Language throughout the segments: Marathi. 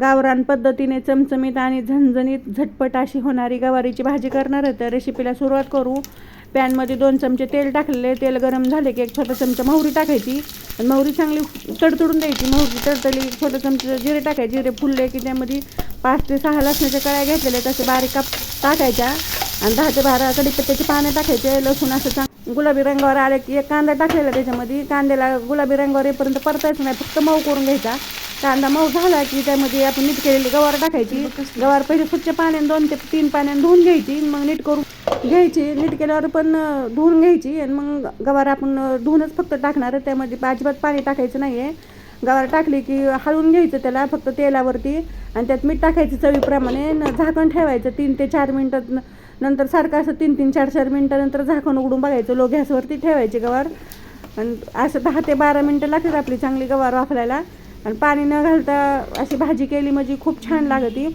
गावरान पद्धतीने चमचमीत आणि झणझणीत झटपट अशी होणारी गवारीची भाजी करणार आहे. तर रेसिपीला सुरुवात करू. पॅनमध्ये दोन चमचे तेल टाकलेले तेल गरम झाले की एक छोटा चमचा मोहरी टाकायची. आणि मोहरी चांगली तडतडून द्यायची. मोहरी तडतडली की छोटा चमचा जिरे टाकायचे. जिरे फुलले की त्यामध्ये पाच ते सहा लसणाच्या कळ्या घेतलेल्या तसे बारीक काप टाकायच्या. आणि दहा ते बारा कढीपत्त्याचे पाने टाकायचे. लसूण असं चांग गुलाबी रंगावर आले की एक कांदा टाकलेला त्याच्यामध्ये. कांद्याला गुलाबी रंगावर येईपर्यंत परतायचं नाही. फक्त मऊ करून घ्यायचा. कांदा मऊ झाला की त्यामध्ये आपण नीट केलेली गवार टाकायची. गवार पहिले स्वच्छ पाण्याने दोन ते तीन पाण्याने धुवून घ्यायची मग नीट करून घ्यायची. नीट केल्यावर पण धुवून घ्यायची आणि मग गवार आपण धुवूनच फक्त टाकणार त्यामध्ये अजिबात पाणी टाकायचं नाही आहे गवार टाकली की हळून घ्यायचं त्याला फक्त तेलावरती आणि त्यात मीठ टाकायचं चवीप्रमाणे झाकण ठेवायचं तीन ते चार मिनटात. नंतर सारखं असं तीन तीन चार चार मिनटानंतर झाकण उघडून बघायचं. लो गॅसवरती ठेवायची गवार. आणि असं दहा ते बारा मिनटं लागतात आपली चांगली गवार वाफलायला आणि पाणी न घालता अशी भाजी केली म्हणजे खूप छान लागती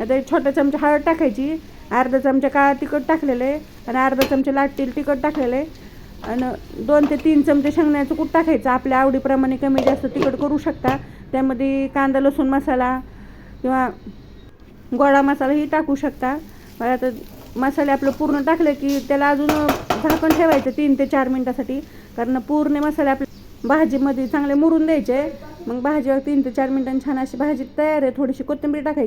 आता एक छोटा चमचा हळद टाकायची. अर्धा चमचा काळा तिखट टाकलेलं आहे आणि अर्धा चमचा लाटतील तिखट टाकलेलं आहे. आणि दोन ते तीन चमचे शेंगण्याचं कूट टाकायचं. आपल्या आवडीप्रमाणे कमी जास्त तिखट करू शकता. त्यामध्ये कांदा लसूण मसाला किंवा गोडा मसालाही टाकू शकता. आता मसाले आपलं पूर्ण टाकले की त्याला अजून झाकण ठेवायचं तीन ते चार मिनटासाठी. कारण पूर्ण मसाले आपल्या भाजीमध्ये चांगले मुरून द्यायचे. मग भाजीवर तीन ते चार मिनिटांनी छान अशी भाजी तयार आहे थोडीशी कोथिंबीर टाकायची.